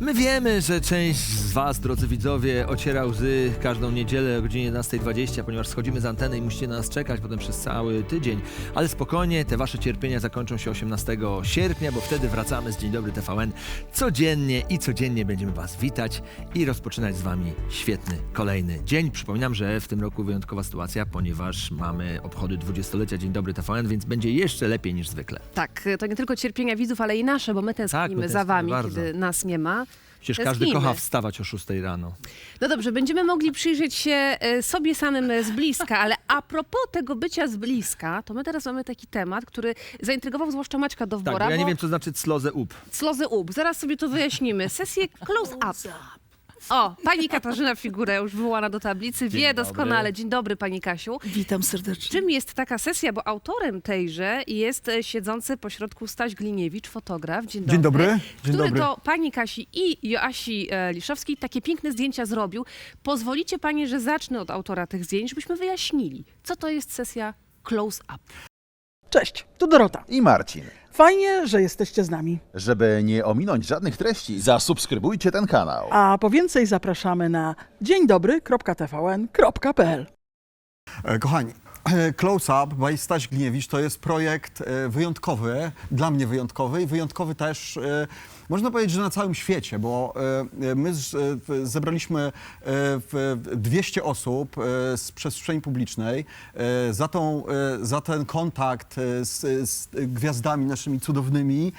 My wiemy, że część Was, drodzy widzowie, ociera łzy każdą niedzielę o godzinie 11.20, ponieważ schodzimy z anteny i musicie na nas czekać potem przez cały tydzień. Ale spokojnie, te Wasze cierpienia zakończą się 18 sierpnia, bo wtedy wracamy z Dzień Dobry TVN codziennie i codziennie będziemy Was witać i rozpoczynać z Wami świetny kolejny dzień. Przypominam, że w tym roku wyjątkowa sytuacja, ponieważ mamy obchody 20-lecia Dzień Dobry TVN, więc będzie jeszcze lepiej niż zwykle. Tak, to nie tylko cierpienia widzów, ale i nasze, bo my tęsknimy Tak, my za tęsknimy wami, bardzo. kiedy nas nie ma. Przecież każdy Tęsknimy. kocha wstawać o 6 rano. No dobrze, będziemy mogli przyjrzeć się e, sobie samym z bliska, ale a propos tego bycia z bliska, to my teraz mamy taki temat, który zaintrygował zwłaszcza Maćka Tak, Dowbora, bo ja nie bo wiem, co znaczy cloze up. Slozy up. Zaraz sobie to wyjaśnimy. Sesję close up. O, pani Katarzyna Figura już wywołana do tablicy, wie dobry. doskonale. Dzień dobry, pani Kasiu. Witam serdecznie. Czym jest taka sesja, bo autorem tejże jest e, siedzący pośrodku Staś Gliniewicz, fotograf. Dzień dobry. Dzień dobry. Dzień który dobry. to pani Kasi i Joasi e, Liszowskiej takie piękne zdjęcia zrobił. Pozwolicie panie, że zacznę od autora tych zdjęć, żebyśmy wyjaśnili, co to jest sesja close up. Cześć, tu Dorota. i Marcin. Fajnie, że jesteście z nami. Żeby nie ominąć żadnych treści, zasubskrybujcie ten kanał. A po więcej zapraszamy na dzień dobry.tvn.pl. E, Kochani, Close Up by Staś Gniewicz to jest projekt e, wyjątkowy, dla mnie wyjątkowy i wyjątkowy też, e, można powiedzieć, że na całym świecie, bo e, e, my e, zebraliśmy e, w- 200 osób e, z przestrzeni publicznej e, za, tą, e, za ten kontakt e, z, z gwiazdami naszymi cudownymi.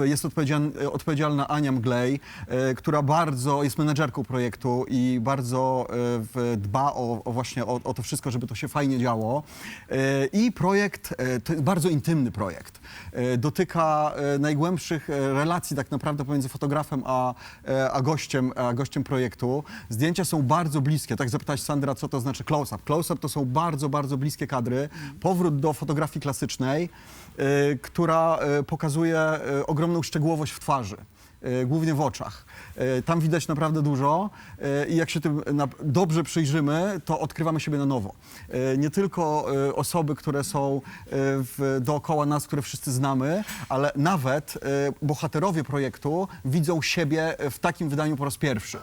E, Jest odpowiedzialna, odpowiedzialna Ania Mglej, e, która bardzo jest menedżerką projektu i bardzo e, dba o, o właśnie o, o to wszystko, żeby to się fajnie działo. E, I projekt, e, to jest bardzo intymny projekt. E, Dotyka najgłębszych relacji tak naprawdę pomiędzy fotografem a, a, gościem, a gościem projektu. Zdjęcia są bardzo bliskie. Tak zapytać Sandra, co to znaczy close-up. Close-up to są bardzo, bardzo bliskie kadry. Powrót do fotografii klasycznej, która pokazuje ogromną szczegółowość w twarzy głównie w oczach. E, Tam widać naprawdę dużo e, i jak się tym dobrze przyjrzymy, to odkrywamy siebie na nowo. E, Nie tylko e, osoby, które są e, w, dookoła nas, które wszyscy znamy, ale nawet e, bohaterowie projektu widzą siebie w takim wydaniu po raz pierwszy.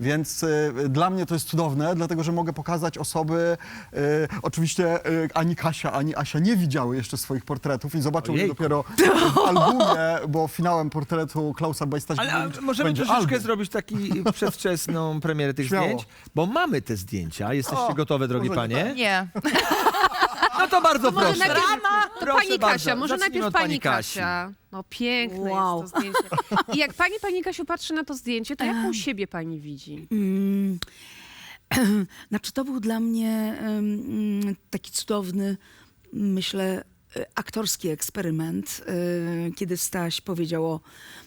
Więc e, dla mnie to jest cudowne, dlatego że mogę pokazać osoby, e, oczywiście e, ani Kasia, ani Asia nie widziały jeszcze swoich portretów i zobaczą je dopiero w albumie, bo finałem portretu Klausa by Staś Ale a, możemy będzie troszeczkę album. zrobić taki przedwczesną premierę tych Śmiało. zdjęć? Bo mamy te zdjęcia. Jesteście O, gotowe, drogie może panie? Nie. No to bardzo Może proszę. najpierw to Proszę pani bardzo. Kasia, może Zacznijmy najpierw od pani pani Kasi. Kasia. No piękne Wow. jest to zdjęcie. I jak pani, pani Kasiu patrzy na to zdjęcie, to jaką siebie pani widzi? Mm, Znaczy, to był dla mnie mm, taki cudowny, myślę, aktorski eksperyment, e, kiedy Staś powiedział o,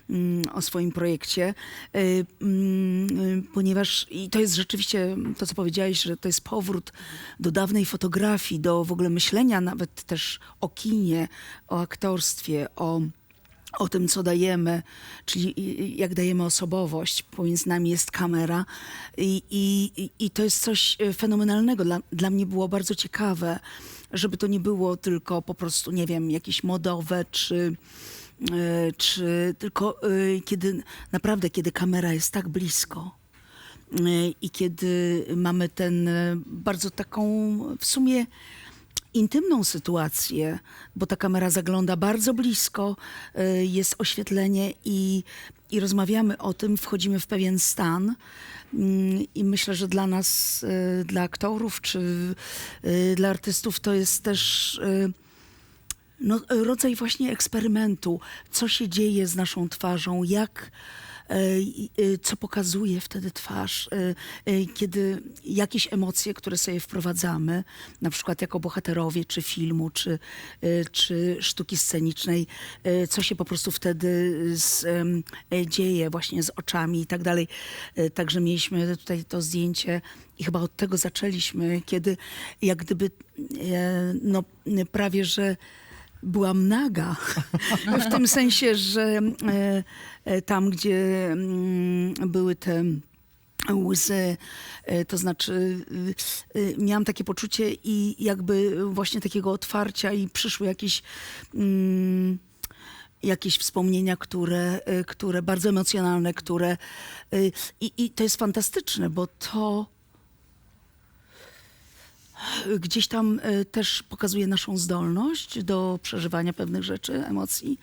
mm, o swoim projekcie, e, mm, ponieważ i to jest rzeczywiście to, co powiedziałeś, że to jest powrót do dawnej fotografii, do w ogóle myślenia nawet też o kinie, o aktorstwie, o o tym, co dajemy, czyli jak dajemy osobowość. Pomiędzy nami jest kamera i, i, i- to jest coś e, fenomenalnego. Dla, dla mnie było bardzo ciekawe, żeby to nie było tylko po prostu, nie wiem, jakieś modowe, czy, e, czy tylko e, kiedy naprawdę, kiedy kamera jest tak blisko. I kiedy mamy ten bardzo taką w sumie intymną sytuację, bo ta kamera zagląda bardzo blisko, y, jest oświetlenie i, i rozmawiamy o tym, wchodzimy w pewien stan. Mm, I myślę, że dla nas, y, dla aktorów czy y, dla artystów to jest też no, rodzaj właśnie eksperymentu, co się dzieje z naszą twarzą, jak, co pokazuje wtedy twarz, e, e, kiedy jakieś emocje, które sobie wprowadzamy, na przykład jako bohaterowie czy filmu, czy, e, czy sztuki scenicznej, e, co się po prostu wtedy z, e, dzieje właśnie z oczami i tak dalej. E, Także mieliśmy tutaj to zdjęcie i chyba od tego zaczęliśmy, kiedy jak gdyby e, no, prawie, że byłam naga. w tym sensie, że e, e, tam, gdzie mm, były te łzy, e, to znaczy miałam takie poczucie i jakby właśnie takiego otwarcia i przyszły jakieś mm, jakieś wspomnienia, które, które bardzo emocjonalne, które i, i to jest fantastyczne, bo to gdzieś tam y, też pokazuje naszą zdolność do przeżywania pewnych rzeczy, emocji.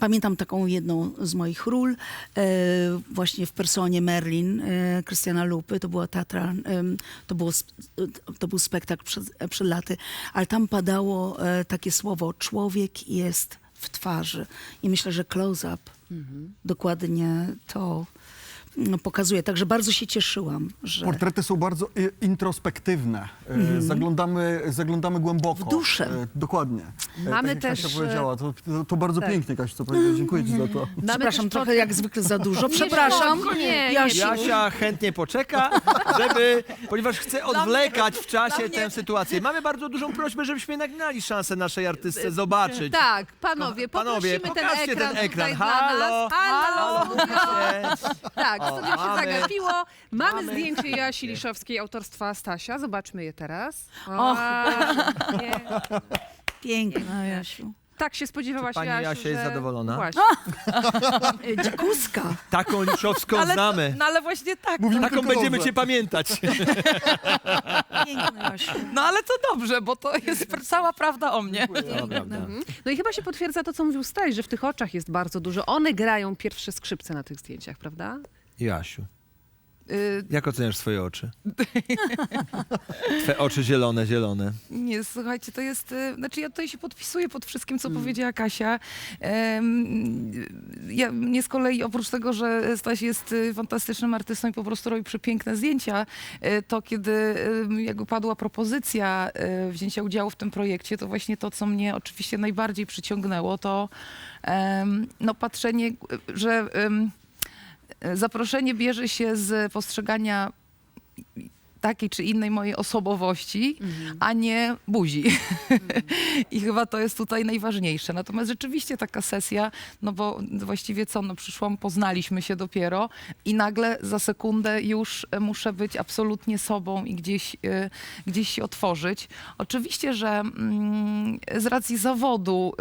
Pamiętam taką jedną z moich ról, e, właśnie w personie Merlin e, Krystiana Lupy. To była teatra, to, było, to był spektakl przed, przed laty, ale tam padało e, takie słowo człowiek jest w twarzy. I myślę, że close-up dokładnie to pokazuje. Także bardzo się cieszyłam, że Portrety są bardzo y, introspektywne. E, Zaglądamy, zaglądamy głęboko. W duszę. E, Dokładnie. E, Mamy tak jak też, Kasia powiedziała, to, to, to bardzo tak. pięknie, Kasia, co powiedziałeś. Dziękuję ci za to. Mamy Przepraszam, też trochę jak zwykle za dużo. Przepraszam. Nie, nie, Jasiu. Jasia chętnie poczeka, żeby, ponieważ chce odwlekać w czasie tę sytuację. Mamy bardzo dużą prośbę, żebyśmy jednak dali szansę naszej artystce zobaczyć. Tak, panowie, Panowie, poprosimy ten pokażcie ekran, ten ekran. tutaj Halo? dla nas. Halo! Halo? Tak, studio się mamy. zagapiło. Mamy, Mamy. zdjęcie Joasi Liszowskiej autorstwa Stasia. Zobaczmy je teraz. Och. nie. Piękna, Jasiu. Tak się spodziewałaś, Czy pani Jasiu, Jasia jest że... zadowolona? Właśnie. Dzikuska. Taką Liszowską znamy. No ale właśnie tak. Mówimy Taką tylko będziemy dobrze. cię pamiętać. Piękna, Jasiu. No ale to dobrze, bo to jest pr- cała prawda o mnie. Prawda. No i chyba się potwierdza to, co mówił Staś, że w tych oczach jest bardzo dużo. One grają pierwsze skrzypce na tych zdjęciach, prawda? Jasiu, Y, jak oceniasz swoje oczy? Twe oczy zielone, zielone. Nie, słuchajcie, to jest, y, znaczy ja tutaj się podpisuję pod wszystkim, co Mm. powiedziała Kasia. Em, ja, mnie z kolei, oprócz tego, że Staś jest y, fantastycznym artystą i po prostu robi przepiękne zdjęcia, y, to kiedy y, jakby padła propozycja y, wzięcia udziału w tym projekcie, to właśnie to, co mnie oczywiście najbardziej przyciągnęło, to em, no, patrzenie, y, że em, zaproszenie bierze się z postrzegania takiej czy innej mojej osobowości, a nie buzi. I chyba to jest tutaj najważniejsze. Natomiast rzeczywiście taka sesja, no bo właściwie co, no przyszłam, poznaliśmy się dopiero i nagle za sekundę już e, muszę być absolutnie sobą i gdzieś, e, gdzieś się otworzyć. Oczywiście, że mm, z racji zawodu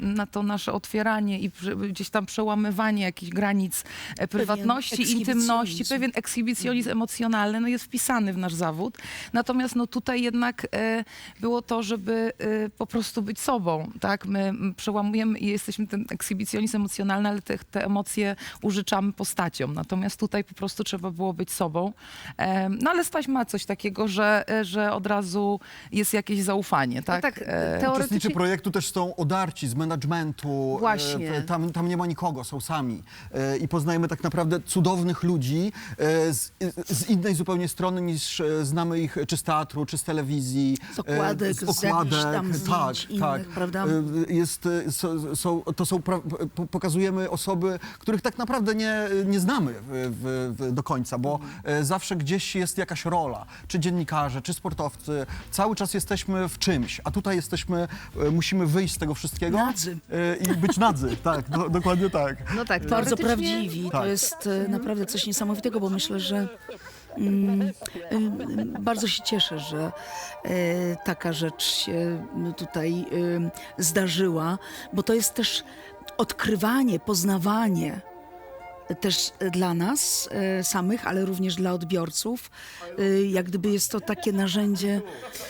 na to nasze otwieranie i gdzieś tam przełamywanie jakichś granic e, prywatności, intymności, ekshibicjonizm. pewien ekshibicjonizm emocjonalny no jest wpisany w nasz zawód. Natomiast no tutaj jednak e, było to, żeby e, po prostu być sobą, tak? My przełamujemy i jesteśmy ten ekshibicjonizm emocjonalny, ale te, te emocje użyczamy postaciom. Natomiast tutaj po prostu trzeba było być sobą. E, no ale Staś ma coś takiego, że, e, że od razu jest jakieś zaufanie, tak? tak, E, Uczestnicy teoretycznie... projektu też są odarci z managementu. Właśnie. E, Tam, tam nie ma nikogo, są sami. E, I poznajemy tak naprawdę cudownych ludzi e, z, z innej zupełnie strony niż e, znamy ich czy z teatru, czy z telewizji. Z okładek, e, z jakichś tam zdjęć innych, prawda? E, Jest, e, są, to są, pokazujemy osoby, których tak naprawdę nie, nie znamy w, w, w, do końca, bo e, zawsze gdzieś jest jakaś rola, czy dziennikarze, czy sportowcy. Cały czas jesteśmy w czymś, a tutaj jesteśmy, e, musimy wyjść z tego wszystkiego. Nadzy. e, I być nadzy, tak, do, dokładnie tak. No tak, Bardzo prawdziwi. To jest e, naprawdę coś niesamowitego, bo myślę, że bardzo się cieszę, że e, taka rzecz się tutaj y, zdarzyła, bo to jest też odkrywanie, poznawanie też dla nas e, samych, ale również dla odbiorców. E, Jak gdyby jest to takie narzędzie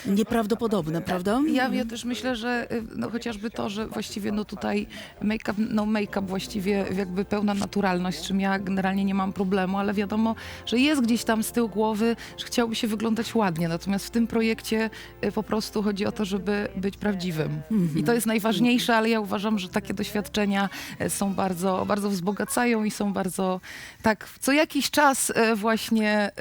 nieprawdopodobne, prawda? Ja, ja też myślę, że no, chociażby to, że właściwie no tutaj make-up, no make-up właściwie jakby pełna naturalność, czym ja generalnie nie mam problemu, ale wiadomo, że jest gdzieś tam z tyłu głowy, że chciałby się wyglądać ładnie, natomiast w tym projekcie po prostu chodzi o to, żeby być prawdziwym. I to jest najważniejsze, ale ja uważam, że takie doświadczenia są bardzo, bardzo wzbogacają i są bardzo, tak, co jakiś czas y, właśnie...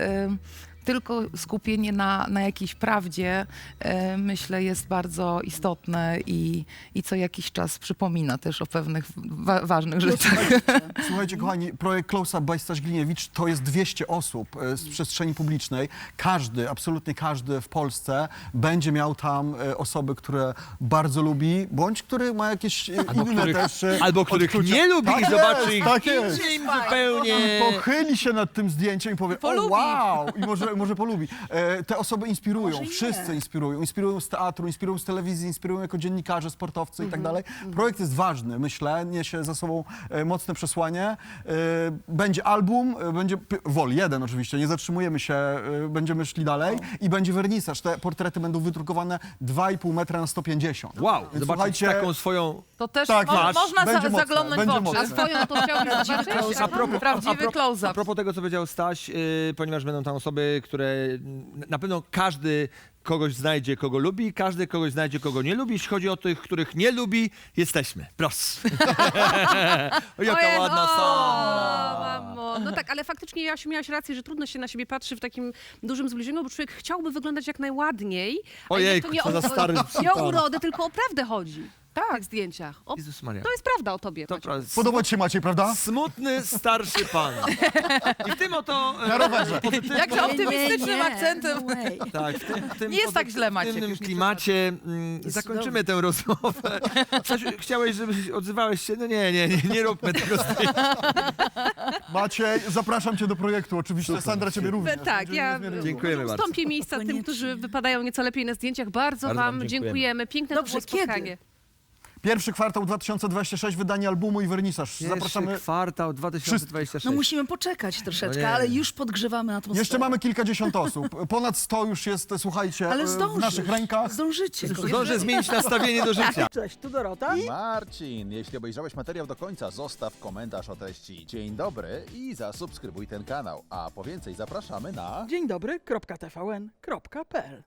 tylko skupienie na, na jakiejś prawdzie, e, myślę, jest bardzo istotne i, i co jakiś czas przypomina też o pewnych wa- ważnych rzeczach. Słuchajcie, kochani, projekt Close Up by Staś Gliniewicz to jest 200 osób e, z przestrzeni publicznej. Każdy, absolutnie każdy w Polsce będzie miał tam e, osoby, które bardzo lubi, bądź który ma jakieś e, Albo inne których, też e, albo których odczucia. nie lubi Tak i jest, zobaczy ich tak jest. zupełnie... I pochyli się nad tym zdjęciem i powie, o Polubi. wow! I może może, może polubi. E, te osoby inspirują, Może nie. wszyscy inspirują. Inspirują z teatru, inspirują z telewizji, inspirują jako dziennikarze, sportowcy i Mhm. tak dalej. Projekt jest ważny, myślę, niesie za sobą e, mocne przesłanie. E, będzie album, e, będzie Wol, jeden oczywiście, nie zatrzymujemy się, e, będziemy szli dalej i będzie wernisaż. Te portrety będą wydrukowane 2,5 metra na 150. Wow, Więc zobaczyć słuchajcie, taką swoją... To też Tak, mo- masz. można za, Będzie mocne, zaglądnąć będzie w oczy. A mocne. swoją to chciałbyś zobaczyć? A propos, Prawdziwy a, pro- close-up. a propos tego, co powiedział Staś, yy, ponieważ będą tam osoby, które na pewno każdy kogoś znajdzie, kogo lubi, każdy kogoś znajdzie, kogo nie lubi. Jeśli chodzi o tych, których nie lubi, jesteśmy. Proszę. Jaka Ojej, ładna o, mamo. No tak, ale faktycznie Jasiu miałaś rację, że trudno się na siebie patrzy w takim dużym zbliżeniu, bo człowiek chciałby wyglądać jak najładniej. Ojejku, jednak to nie co za o, stary nie o urodę, tylko o prawdę chodzi. Tak. W tych zdjęciach. O, Jezus Maria. to jest prawda o tobie. To Maciek. prawda. Podoba ci się Maciej, prawda? Smutny, starszy pan. I w tym oto... e, Na rowerze. pozytywnym- Jakże optymistycznym akcentem. No way. Tak, w tym, w tym Nie jest tak źle, Maciek, już nie klimacie mm, zakończymy tę rozmowę. Stasiu, chciałeś, żebyś odzywałeś się? No nie, nie, nie, nie róbmy tego zdjęcia. Maciej, zapraszam cię do projektu, oczywiście. Sandra ciebie również. Tak, ja niezmiernie Dziękujemy bardzo. ustąpię miejsca tym, Koniecznie. którzy wypadają nieco lepiej na zdjęciach. Bardzo, Bardzo wam wam dziękujemy. dziękujemy. Piękne to Dobrze, było spotkanie. Pierwszy kwartał 2026, wydanie albumu i wernisaż. Zapraszamy. Pierwszy kwartał 2026. No musimy poczekać troszeczkę, nie. ale już podgrzewamy atmosferę. Jeszcze mamy kilkadziesiąt osób. Ponad 100 już jest, słuchajcie, Ale e, zdążysz. w naszych rękach. Zdążycie. Zdążę zmienić nastawienie do życia. Cześć, tu Dorota. Marcin, jeśli obejrzałeś materiał do końca, zostaw komentarz o treści. Dzień dobry i zasubskrybuj ten kanał. A po więcej zapraszamy na... Dzień dobry, kropka TVN, kropka PL.